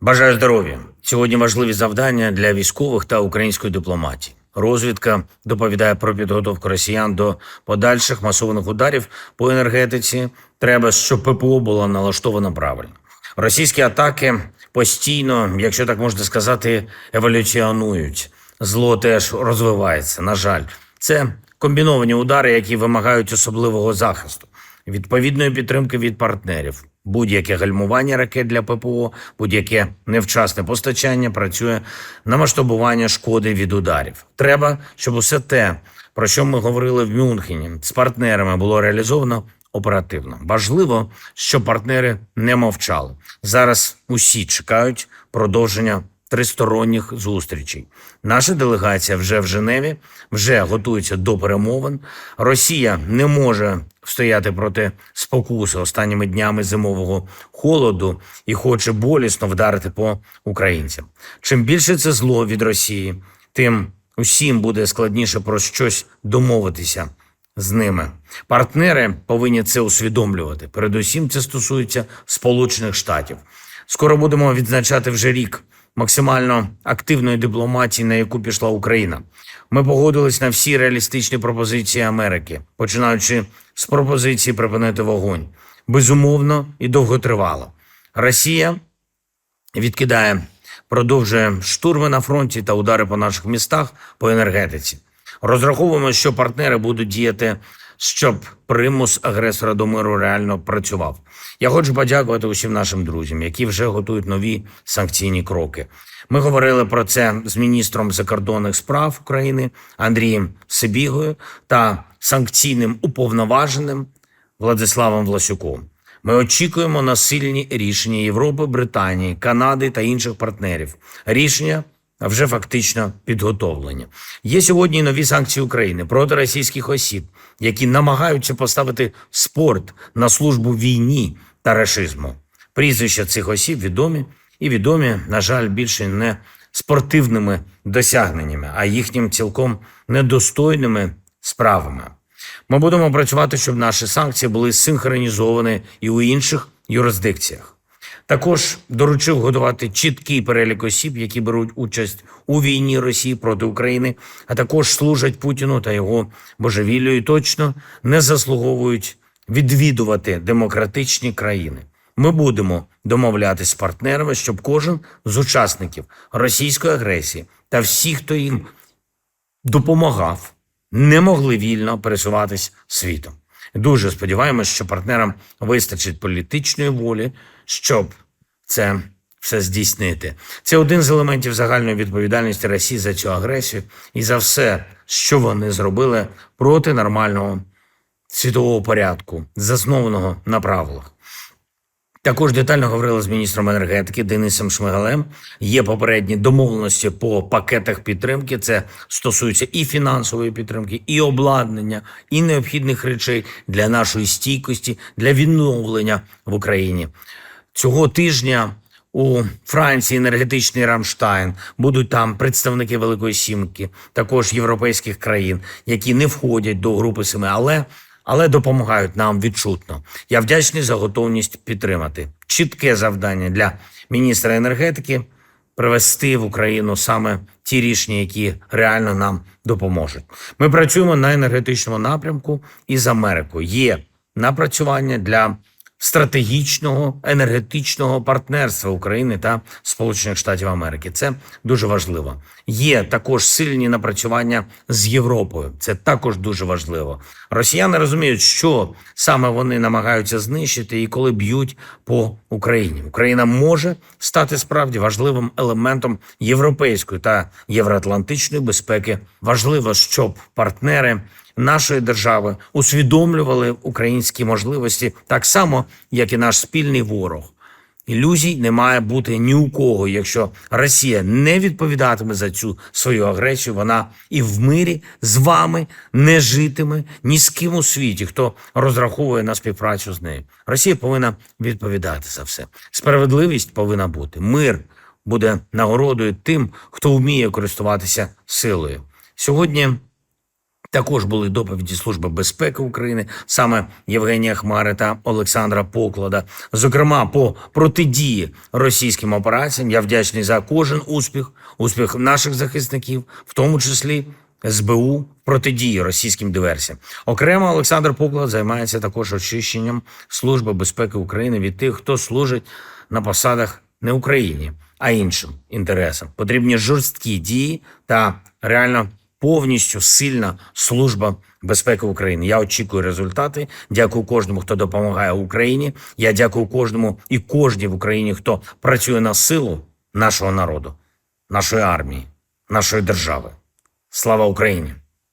Бажаю здоров'я. Сьогодні важливі завдання для військових та української дипломатії. Розвідка доповідає про підготовку росіян до подальших масованих ударів по енергетиці. Треба, щоб ППО було налаштовано правильно. Російські атаки постійно, якщо так можна сказати, еволюціонують. Зло теж розвивається. На жаль, це комбіновані удари, які вимагають особливого захисту, відповідної підтримки від партнерів. Будь-яке гальмування ракет для ППО, будь-яке невчасне постачання працює на масштабування шкоди від ударів. Треба, щоб усе те, про що ми говорили в Мюнхені з партнерами, було реалізовано оперативно. Важливо, щоб партнери не мовчали. Зараз усі чекають продовження тристоронніх зустрічей. Наша делегація вже в Женеві, вже готується до перемовин. Росія не може стояти проти спокуси останніми днями зимового холоду і хоче болісно вдарити по українцям. Чим більше це зло від Росії, тим усім буде складніше про щось домовитися з ними. Партнери повинні це усвідомлювати. Передусім, це стосується Сполучених Штатів. Скоро будемо відзначати вже рік максимально активної дипломатії, на яку пішла Україна. Ми погодились на всі реалістичні пропозиції Америки, починаючи з пропозиції припинити вогонь. Безумовно і довготривало. Росія відкидає, продовжує штурми на фронті та удари по наших містах по енергетиці. Розраховуємо, що партнери будуть діяти, щоб примус агресора до миру реально працював. Я хочу подякувати усім нашим друзям, які вже готують нові санкційні кроки. Ми говорили про це з міністром закордонних справ України Андрієм Сибігою та санкційним уповноваженим Владиславом Власюком. Ми очікуємо на сильні рішення Європи, Британії, Канади та інших партнерів. Рішення вже фактично підготовлені. Є сьогодні нові санкції України проти російських осіб, які намагаються поставити спорт на службу війні та рашизму. Прізвища цих осіб відомі і відомі, на жаль, більше не спортивними досягненнями, а їхнім цілком недостойними справами. Ми будемо працювати, щоб наші санкції були синхронізовані і у інших юрисдикціях. Також доручив готувати чіткий перелік осіб, які беруть участь у війні Росії проти України, а також служать Путіну та його божевіллю і точно не заслуговують відвідувати демократичні країни. Ми будемо домовлятися з партнерами, щоб кожен з учасників російської агресії та всі, хто їм допомагав, не могли вільно пересуватись світом. Дуже сподіваємось, що партнерам вистачить політичної волі, щоб це все здійснити. Це один з елементів загальної відповідальності Росії за цю агресію і за все, що вони зробили проти нормального світового порядку, заснованого на правилах. Також детально говорили з міністром енергетики Денисом Шмигалем. Є попередні домовленості по пакетах підтримки. Це стосується і фінансової підтримки, і обладнання, і необхідних речей для нашої стійкості, для відновлення в Україні. Цього тижня у Франції енергетичний Рамштайн будуть там представники Великої Сімки, також європейських країн, які не входять до групи семи, але але допомагають нам відчутно. Я вдячний за готовність підтримати. Чітке завдання для міністра енергетики привести в Україну саме ті рішення, які реально нам допоможуть. Ми працюємо на енергетичному напрямку і з Америкою. Є напрацювання для стратегічного енергетичного партнерства України та Сполучених Штатів Америки. Це дуже важливо. Є також сильні напрацювання з Європою. Це також дуже важливо. Росіяни розуміють, що саме вони намагаються знищити і коли б'ють по Україні. Україна може стати справді важливим елементом європейської та євроатлантичної безпеки. Важливо, щоб партнери нашої держави усвідомлювали українські можливості так само, як і наш спільний ворог. Ілюзій не має бути ні у кого. Якщо Росія не відповідатиме за цю свою агресію, вона і в мирі з вами не житиме ні з ким у світі, хто розраховує на співпрацю з нею. Росія повинна відповідати за все. Справедливість повинна бути. Мир буде нагородою тим, хто вміє користуватися силою. Сьогодні Також були доповіді Служби безпеки України, саме Євгенія Хмари та Олександра Поклада. Зокрема, по протидії російським операціям я вдячний за кожен успіх, успіх наших захисників, в тому числі СБУ протидії російським диверсіям. Окремо Олександр Поклад займається також очищенням Служби безпеки України від тих, хто служить на посадах не Україні, а іншим інтересам. Потрібні жорсткі дії та реально повністю сильна служба безпеки України. Я очікую результати. Дякую кожному, хто допомагає Україні. Я дякую кожному і кожній в Україні, хто працює на силу нашого народу, нашої армії, нашої держави. Слава Україні!